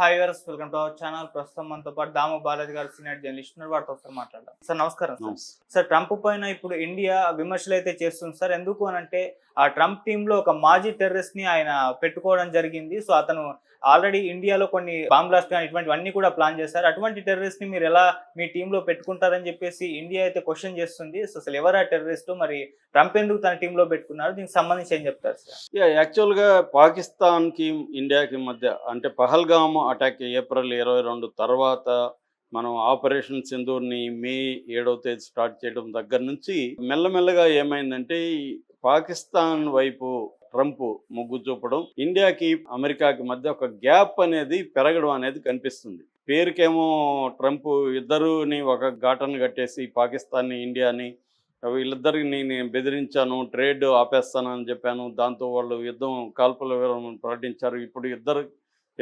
Hi గారు welcome to our channel. ప్రస్తుతం మనతో పాటు దాము బాలాజీ గారు సీనియర్ జర్నలిస్ట్ ఉన్నారు. వారితో ఒకసారి మాట్లాడదాం. సార్ నమస్కారం సార్. సార్ ట్రంప్ పైన ఇప్పుడు ఇండియా విమర్శలు అయితే చేస్తుంది సార్. ఎందుకు అని అంటే ఆ ట్రంప్ టీమ్లో ఒక మాజీ టెర్రరిస్ట్ని ఆయన పెట్టుకోవడం జరిగింది. సో అతను ఆల్రెడీ ఇండియాలో కొన్ని బాంబ్ బ్లాస్ట్ కానీ ఇటువంటివన్నీ కూడా ప్లాన్ చేశారు. అటువంటి టెర్రరిస్ట్ని మీరు ఎలా మీ టీమ్లో పెట్టుకుంటారని చెప్పేసి ఇండియా అయితే క్వశ్చన్ చేస్తుంది. సో అసలు ఎవరా టెర్రరిస్ట్ మరి ట్రంప్ ఎందుకు తన టీమ్లో పెట్టుకున్నారు? దీనికి సంబంధించి ఏం చెప్తారు సార్? గా యాక్చువల్గా పాకిస్తాన్కి ఇండియాకి మధ్య అంటే పహల్గామ్ అటాక్ ఏప్రిల్ ఇరవై రెండు తర్వాత మనం ఆపరేషన్ సింధూర్ని మే ఏడవ తేదీ స్టార్ట్ చేయడం దగ్గర నుంచి మెల్లమెల్లగా ఏమైందంటే పాకిస్తాన్ వైపు ట్రంప్ మొగ్గు చూపడం ఇండియాకి అమెరికాకి మధ్య ఒక గ్యాప్ అనేది పెరగడం అనేది కనిపిస్తుంది. పేరుకేమో ట్రంప్ ఇద్దరుని ఒక ఘాటను కట్టేసి పాకిస్తాన్ని ఇండియాని వీళ్ళిద్దరిని నేను బెదిరించాను ట్రేడ్ ఆపేస్తాను అని చెప్పాను. దాంతో వాళ్ళు యుద్ధం కాల్పుల వివరం ప్రకటించారు. ఇప్పుడు ఇద్దరు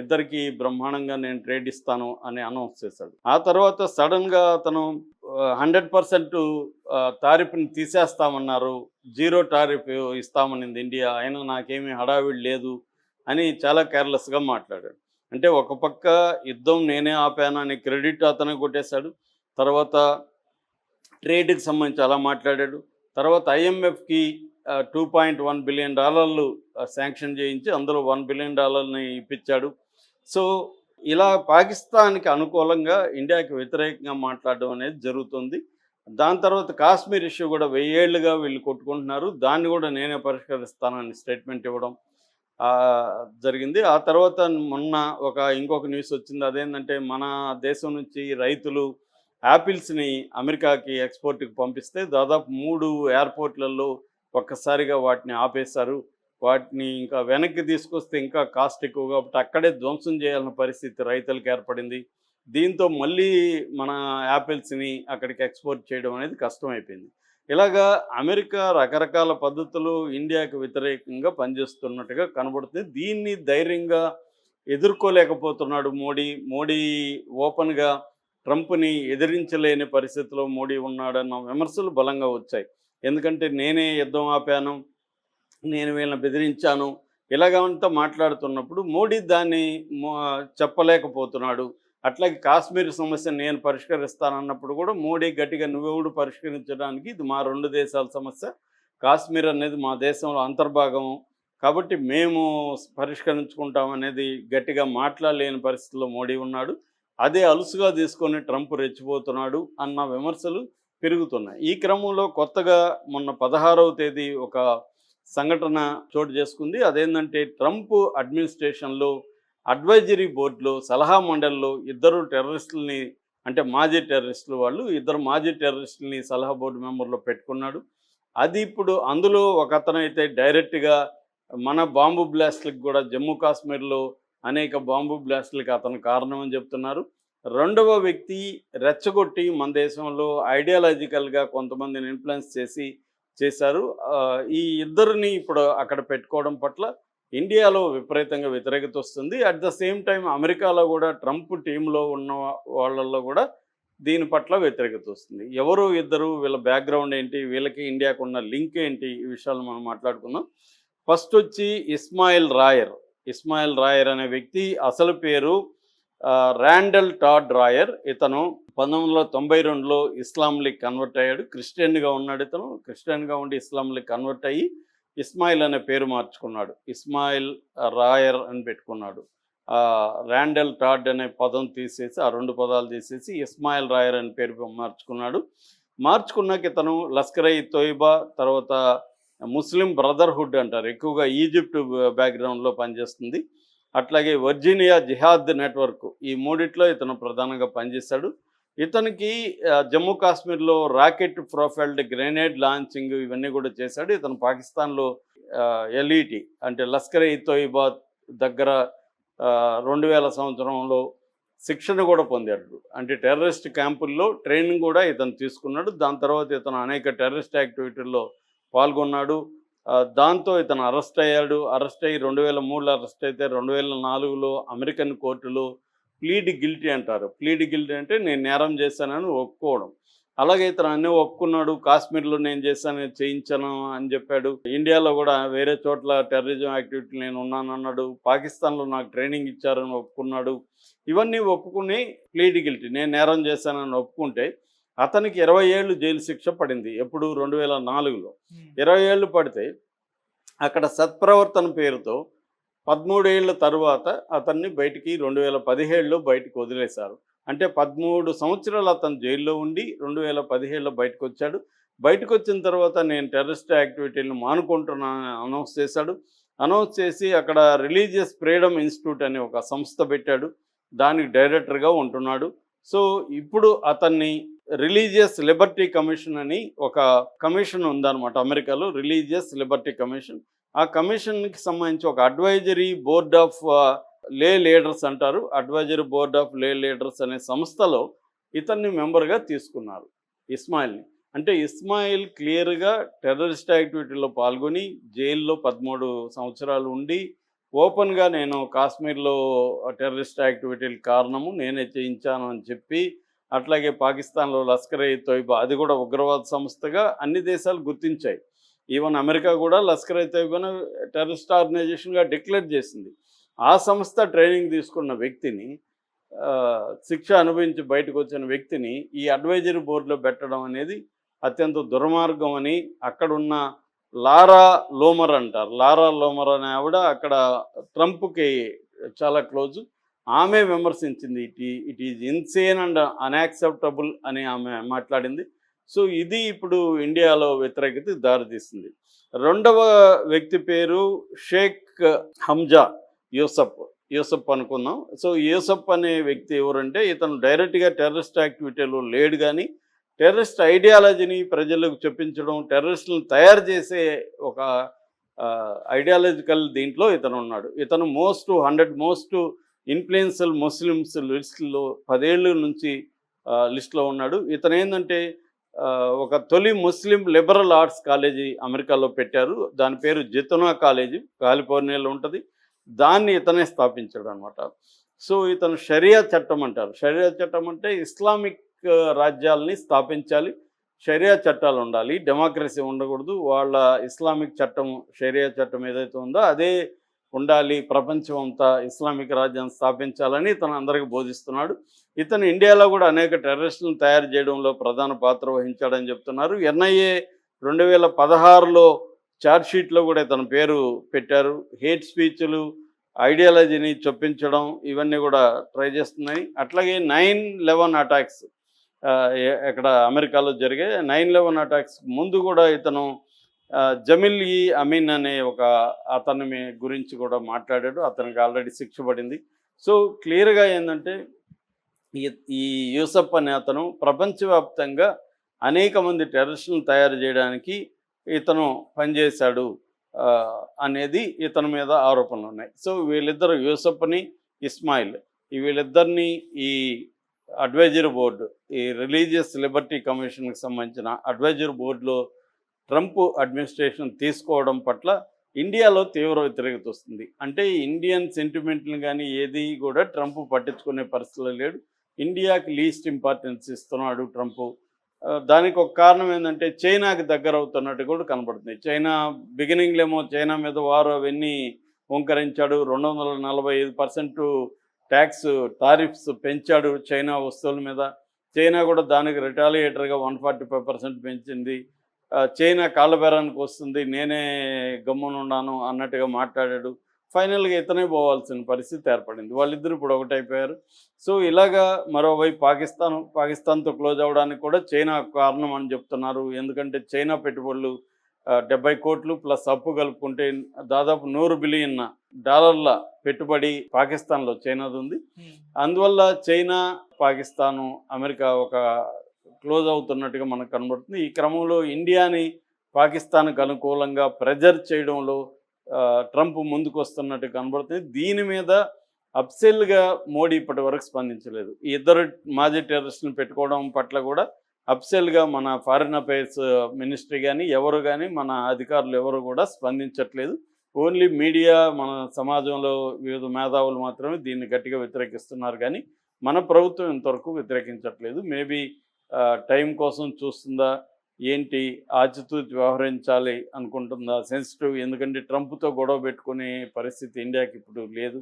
ఇద్దరికి బ్రహ్మాండంగా నేను ట్రేడ్ ఇస్తాను అని అనౌన్స్ చేశాడు. ఆ తర్వాత సడన్గా అతను హండ్రెడ్ పర్సెంట్ టారిఫ్ని తీసేస్తామన్నారు. జీరో టారిఫ్ ఇస్తామనింది ఇండియా. అయినా నాకేమీ హడావిడి లేదు అని చాలా కేర్లెస్గా మాట్లాడాడు. అంటే ఒక పక్క యుద్ధం నేనే ఆపాను అని క్రెడిట్ అతను కొట్టేశాడు. తర్వాత ట్రేడ్కి సంబంధించి అలా మాట్లాడాడు. తర్వాత ఐఎంఎఫ్కి టూ పాయింట్ వన్ బిలియన్ డాలర్లు శాంక్షన్ చేయించి అందులో వన్ బిలియన్ డాలర్ని ఇప్పించాడు. సో ఇలా పాకిస్తాన్కి అనుకూలంగా ఇండియాకి వ్యతిరేకంగా మాట్లాడడం అనేది జరుగుతుంది. దాని తర్వాత కాశ్మీర్ ఇష్యూ కూడా వెయ్యేళ్ళుగా వీళ్ళు కొట్టుకుంటున్నారు. దాన్ని కూడా నేనే పరిష్కరిస్తానని స్టేట్మెంట్ ఇవ్వడం జరిగింది. ఆ తర్వాత మొన్న ఒక ఇంకొక న్యూస్ వచ్చింది. అదేంటంటే మన దేశం నుంచి రైతులు యాపిల్స్ని అమెరికాకి ఎక్స్పోర్ట్కి పంపిస్తే దాదాపు మూడు ఎయిర్పోర్ట్లలో ఒక్కసారిగా వాటిని ఆపేశారు. వాటిని ఇంకా వెనక్కి తీసుకొస్తే ఇంకా కాస్ట్ ఎక్కువ కాబట్టి అక్కడే ధ్వంసం చేయాల్సిన పరిస్థితి రైతులకు ఏర్పడింది. దీంతో మళ్ళీ మన యాపిల్స్ని అక్కడికి ఎక్స్పోర్ట్ చేయడం అనేది కష్టమైపోయింది. ఇలాగా అమెరికా రకరకాల పద్ధతులు ఇండియాకు వ్యతిరేకంగా పనిచేస్తున్నట్టుగా కనబడుతుంది. దీన్ని ధైర్యంగా ఎదుర్కోలేకపోతున్నాడు మోడీ. మోడీ ఓపెన్గా ట్రంప్ని ఎదిరించలేని పరిస్థితిలో మోడీ ఉన్నాడన్న విమర్శలు బలంగా వచ్చాయి. ఎందుకంటే నేనే యుద్ధం ఆపాను నేను వీళ్ళని బెదిరించాను. ఇలాగంతా మాట్లాడుతున్నప్పుడు మోడీ దాన్ని మో- చెప్పలేకపోతున్నాడు. అట్లాగే కాశ్మీర్ సమస్యను నేను పరిష్కరిస్తానన్నప్పుడు కూడా మోడీ గట్టిగా నువ్వెవడు పరిష్కరించడానికి? ఇది మా రెండు దేశాల సమస్య. కాశ్మీర్ అనేది మా దేశంలో అంతర్భాగం. కాబట్టి మేము పరిష్కరించుకుంటాం అనేది గట్టిగా మాట్లాడలేని పరిస్థితిలో మోడీ ఉన్నాడు. అదే అలుసుగా తీసుకొని ట్రంప్ రెచ్చిపోతున్నాడు అన్న విమర్శలు పెరుగుతున్నాయి. ఈ క్రమంలో కొత్తగా మొన్న పదహారవ తేదీ ఒక సంఘటన చోటు చేసుకుంది. అదేంటంటే ట్రంప్ అడ్మినిస్ట్రేషన్లో అడ్వైజరీ బోర్డులో సలహా మండలిలో ఇద్దరు టెర్రరిస్టులని అంటే మాజీ టెర్రరిస్టులు వాళ్ళు ఇద్దరు మాజీ టెర్రరిస్టులని సలహా బోర్డు మెంబర్లో పెట్టుకున్నాడు. అది ఇప్పుడు అందులో ఒక అతను అయితే డైరెక్ట్గా మన బాంబు బ్లాస్ట్లకు కూడా జమ్మూ కాశ్మీర్లో అనేక బాంబు బ్లాస్ట్లకు అతను కారణం అని చెప్తున్నారు. రెండవ వ్యక్తి రెచ్చగొట్టి మన దేశంలో ఐడియాలజికల్గా కొంతమందిని ఇన్ఫ్లుయెన్స్ చేసి చేశారు. ఈ ఇద్దరిని ఇప్పుడు అక్కడ పెట్టుకోవడం పట్ల ఇండియాలో విపరీతంగా వ్యతిరేకత వస్తుంది. అట్ ద సేమ్ టైం అమెరికాలో కూడా ట్రంప్ టీంలో ఉన్న వాళ్ళల్లో కూడా దీని పట్ల వ్యతిరేకత వస్తుంది. ఎవరు ఇద్దరు వీళ్ళ బ్యాక్గ్రౌండ్ ఏంటి వీళ్ళకి ఇండియాకు ఉన్న లింక్ ఏంటి ఈ విషయాలు మనం మాట్లాడుకుందాం. ఫస్ట్ వచ్చి ఇస్మాయిల్ రాయర్. ఇస్మాయిల్ రాయర్ అనే వ్యక్తి అసలు పేరు ర్యాండల్ టాడ్ రాయర్ ఇతను పంతొమ్మిది వందల తొంభై రెండులో ఇస్లాంకి కన్వర్ట్ అయ్యాడు. క్రిస్టియన్గా ఉన్నాడు ఇతను. క్రిస్టియన్గా ఉండి ఇస్లాంకి కన్వర్ట్ అయ్యి ఇస్మాయిల్ అనే పేరు మార్చుకున్నాడు. ఇస్మాయిల్ రాయర్ అని పెట్టుకున్నాడు. ర్యాండల్ టాడ్ అనే పదం తీసేసి ఆ రెండు పదాలు తీసేసి ఇస్మాయిల్ రాయర్ అనే పేరు మార్చుకున్నాడు. మార్చుకున్నాక ఇతను లస్కర్ ఈ తోయిబా తర్వాత ముస్లిం బ్రదర్హుడ్ అంటారు. ఎక్కువగా ఈజిప్ట్ బ్యాక్గ్రౌండ్లో పనిచేస్తుంది. అట్లాగే వర్జీనియా జిహాద్ నెట్వర్క్ ఈ మూడిట్లో ఇతను ప్రధానంగా పనిచేశాడు ఇతనికి జమ్మూ కాశ్మీర్లో రాకెట్ ప్రొఫైల్డ్ గ్రెనేడ్ లాంచింగ్ ఇవన్నీ కూడా చేశాడు. ఇతను పాకిస్తాన్లో ఎల్ఈటి అంటే లస్కర్ ఈ తోయిబా దగ్గర రెండు వేల సంవత్సరంలో శిక్షణ కూడా పొందాడు. అంటే టెర్రరిస్ట్ క్యాంపుల్లో ట్రైనింగ్ కూడా ఇతను తీసుకున్నాడు. దాని తర్వాత ఇతను అనేక టెర్రరిస్ట్ యాక్టివిటీల్లో పాల్గొన్నాడు. దాంతో ఇతను అరెస్ట్ అయ్యాడు. అరెస్ట్ అయ్యి రెండు వేల మూడులో అరెస్ట్ అయితే రెండు వేల నాలుగులో అమెరికన్ కోర్టులో ప్లీడ్ గిల్టీ అంటారు. ప్లీడ్ గిల్టీ అంటే నేను నేరం చేశానని ఒప్పుకోవడం. అలాగే ఇతను అన్నీ ఒప్పుకున్నాడు. కాశ్మీర్లో నేను చేశాను చేయించాను అని చెప్పాడు. ఇండియాలో కూడా వేరే చోట్ల టెర్రరిజం యాక్టివిటీ నేను ఉన్నాను అన్నాడు. పాకిస్తాన్లో నాకు ట్రైనింగ్ ఇచ్చారని ఒప్పుకున్నాడు. ఇవన్నీ ఒప్పుకుని ప్లీడ్ గిల్టీ నేను నేరం చేశానని ఒప్పుకుంటే అతనికి ఇరవై ఏళ్ళు జైలు శిక్ష పడింది ఎప్పుడు? రెండు వేల నాలుగులో ఇరవై ఏళ్ళు పడితే అక్కడ సత్ప్రవర్తన పేరుతో పదమూడేళ్ళ తరువాత అతన్ని బయటికి రెండు వేల పదిహేడులో బయటకు వదిలేశారు. అంటే పదమూడు సంవత్సరాలు అతను జైల్లో ఉండి రెండు వేల పదిహేడులో బయటకు వచ్చాడు. బయటకు వచ్చిన తర్వాత నేను టెర్రరిస్ట్ యాక్టివిటీలను మానుకుంటున్నానని అనౌన్స్ చేశాడు. అనౌన్స్ చేసి అక్కడ రిలీజియస్ ఫ్రీడమ్ ఇన్స్టిట్యూట్ అనే ఒక సంస్థ పెట్టాడు. దానికి డైరెక్టర్గా ఉంటున్నాడు. సో ఇప్పుడు అతన్ని రిలీజియస్ లిబర్టీ కమిషన్ అని ఒక కమిషన్ ఉందన్నమాట అమెరికాలో రిలీజియస్ లిబర్టీ కమిషన్. ఆ కమిషన్కి సంబంధించి ఒక advisory board of lay leaders అంటారు. Advisory board of lay leaders అనే సంస్థలో ఇతన్ని మెంబర్గా తీసుకున్నారు ఇస్మాయిల్ని. అంటే ఇస్మాయిల్ క్లియర్గా టెర్రరిస్ట్ యాక్టివిటీలో పాల్గొని జైల్లో పదమూడు సంవత్సరాలు ఉండి ఓపెన్గా నేను కాశ్మీర్లో టెర్రరిస్ట్ యాక్టివిటీల కారణము నేనే చేయించాను అని చెప్పి అట్లాగే పాకిస్తాన్లో లస్కర్ ఏ తోయిబా అది కూడా ఉగ్రవాద సంస్థగా అన్ని దేశాలు గుర్తించాయి. ఈవెన్ అమెరికా కూడా లస్కర్ ఏ తోయిబాను టెర్రరిస్ట్ ఆర్గనైజేషన్గా డిక్లేర్ చేసింది. ఆ సంస్థ ట్రైనింగ్ తీసుకున్న వ్యక్తిని శిక్ష అనుభవించి బయటకు వచ్చిన వ్యక్తిని ఈ అడ్వైజరీ బోర్డులో పెట్టడం అనేది అత్యంత దుర్మార్గం అని అక్కడున్న లారా లోమర్ అంటారు. లారా లోమర్ అనే ఆవిడ అక్కడ ట్రంప్కి చాలా క్లోజు. ఆమె విమర్శించింది it it is insane and unacceptable అని ఆమె మాట్లాడింది. సో ఇది ఇప్పుడు ఇండియాలో వ్యతిరేకత దారితీస్తుంది రెండవ వ్యక్తి పేరు షేక్ హంజా యూసఫ్ యూసఫ్ అనుకుందాం. సో యూసఫ్ అనే వ్యక్తి ఎవరంటే ఇతను డైరెక్ట్గా టెర్రరిస్ట్ యాక్టివిటీలో లేడు కానీ టెర్రరిస్ట్ ఐడియాలజీని ప్రజలకు చెప్పించడం టెర్రరిస్టులను తయారు చేసే ఒక ఐడియాలజికల్ దీంట్లో ఇతను ఉన్నాడు ఇతను most hundred most influential Muslims లిస్టులో పదేళ్ళ నుంచి లిస్ట్లో ఉన్నాడు. ఇతను ఏంటంటే ఒక తొలి ముస్లిం లిబరల్ ఆర్ట్స్ కాలేజీ అమెరికాలో పెట్టారు. దాని పేరు జితునా కాలేజీ కాలిఫోర్నియాలో ఉంటుంది. దాన్ని ఇతనే స్థాపించాడు అనమాట సో ఇతను షరియా చట్టం అంటారు. షరియా చట్టం అంటే ఇస్లామిక్ రాజ్యాలని రాజ్యాల్ని స్థాపించాలి. షరియా చట్టాలు ఉండాలి. డెమోక్రసీ ఉండకూడదు. వాళ్ళ ఇస్లామిక్ చట్టం షరియా చట్టం ఏదైతే ఉందో అదే ఉండాలి ప్రపంచం అంతా ఇస్లామిక్ రాజ్యాన్ని స్థాపించాలని ఇతను అందరికీ బోధిస్తున్నాడు. ఇతను ఇండియాలో కూడా అనేక టెర్రరిస్టులను తయారు చేయడంలో ప్రధాన పాత్ర వహించాడని చెప్తున్నారు. ఎన్ఐఏ రెండు వేల పదహారులో ఛార్జ్షీట్లో కూడా ఇతని పేరు పెట్టారు. హేట్ స్పీచ్లు ఐడియాలజీని చొప్పించడం ఇవన్నీ కూడా ట్రై చేస్తున్నాయి. అట్లాగే నైన్ లెవెన్ అటాక్స్ ఇక్కడ అమెరికాలో జరిగే నైన్ లెవెన్ అటాక్స్ ముందు కూడా ఇతను జమిల్ ఈ అమీన్ అనే ఒక అతని మీ- గురించి కూడా మాట్లాడాడు. అతనికి ఆల్రెడీ శిక్ష పడింది. సో క్లియర్గా ఏంటంటే ఈ యూసఫ్ అనే అతను ప్రపంచవ్యాప్తంగా అనేక మంది టెర్రరిస్టులను తయారు చేయడానికి ఇతను పనిచేశాడు అనేది ఇతని మీద ఆరోపణలు ఉన్నాయి. సో వీళ్ళిద్దరు యూసఫ్ని ఇస్మాయిల్ వీళ్ళిద్దరిని ఈ అడ్వైజరీ బోర్డు ఈ రిలీజియస్ లిబర్టీ కమిషన్కి సంబంధించిన అడ్వైజరీ బోర్డులో ట్రంప్ అడ్మినిస్ట్రేషన్ తీసుకోవడం పట్ల ఇండియాలో తీవ్ర వ్యతిరేకత వస్తుంది. అంటే ఇండియన్ సెంటిమెంట్ని కానీ ఏది కూడా ట్రంప్ పట్టించుకునే పరిస్థితిలో లేడు. ఇండియాకి లీస్ట్ ఇంపార్టెన్స్ ఇస్తున్నాడు ట్రంప్. దానికి ఒక కారణం ఏంటంటే చైనాకి దగ్గర అవుతున్నట్టు కూడా కనబడుతుంది చైనా బిగినింగ్లేమో చైనా మీద వారు అవన్నీ ఓంకరించాడు రెండు వందల నలభై ఐదు పర్సెంట్ ట్యాక్స్ టారిఫ్స్ పెంచాడు చైనా వస్తువుల మీద. చైనా కూడా దానికి రిటాలియేటర్గా వన్ ఫార్టీ ఫైవ్ పర్సెంట్ పెంచింది. చైనా కాళ్ళబేరానికి వస్తుంది నేనే గమ్మునున్నాను అన్నట్టుగా మాట్లాడాడు. ఫైనల్గా ఇతనే పోవాల్సిన పరిస్థితి ఏర్పడింది. వాళ్ళిద్దరు ఇప్పుడు ఒకటైపోయారు. సో ఇలాగా మరోవైపు పాకిస్తాన్ పాకిస్తాన్తో క్లోజ్ అవ్వడానికి కూడా చైనా కారణం అని చెప్తున్నారు. ఎందుకంటే చైనా పెట్టుబడులు డెబ్బై కోట్లు ప్లస్ అప్పు కలుపుకుంటే దాదాపు నూరు బిలియన్ డాలర్ల పెట్టుబడి పాకిస్తాన్లో చైనాది ఉంది. అందువల్ల చైనా పాకిస్తాను అమెరికా ఒక క్లోజ్ అవుతున్నట్టుగా మనకు కనబడుతుంది. ఈ క్రమంలో ఇండియాని పాకిస్తాన్కు అనుకూలంగా ప్రెజర్ చేయడంలో ట్రంప్ ముందుకు వస్తున్నట్టు కనబడుతుంది. దీని మీద అప్సెల్గా మోడీ ఇప్పటి వరకు స్పందించలేదు. ఈ ఇద్దరు మాజీ టెర్రరిస్టులను పెట్టుకోవడం పట్ల కూడా అప్సెల్గా మన ఫారిన్ అఫైర్స్ మినిస్ట్రీ కానీ ఎవరు కానీ మన అధికారులు ఎవరు కూడా స్పందించట్లేదు. ఓన్లీ మీడియా మన సమాజంలో వివిధ మేధావులు మాత్రమే దీన్ని గట్టిగా వ్యతిరేకిస్తున్నారు కానీ మన ప్రభుత్వం ఇంతవరకు వ్యతిరేకించట్లేదు. మేబీ టైం కోసం చూస్తుందా? ఏంటి? ఆచితూచి వ్యవహరించాలి అనుకుంటుందా? సెన్సిటివ్ ఎందుకంటే ట్రంప్తో గొడవ పెట్టుకునే పరిస్థితి ఇండియాకి ఇప్పుడు లేదు.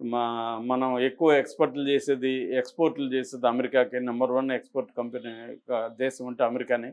మా మనం ఎక్కువ ఎక్స్పోర్ట్లు చేసేది ఎక్స్పోర్ట్లు చేసేది అమెరికాకి. నెంబర్ వన్ ఎక్స్పోర్ట్ కంపెనీ దేశం అంటే అమెరికానే.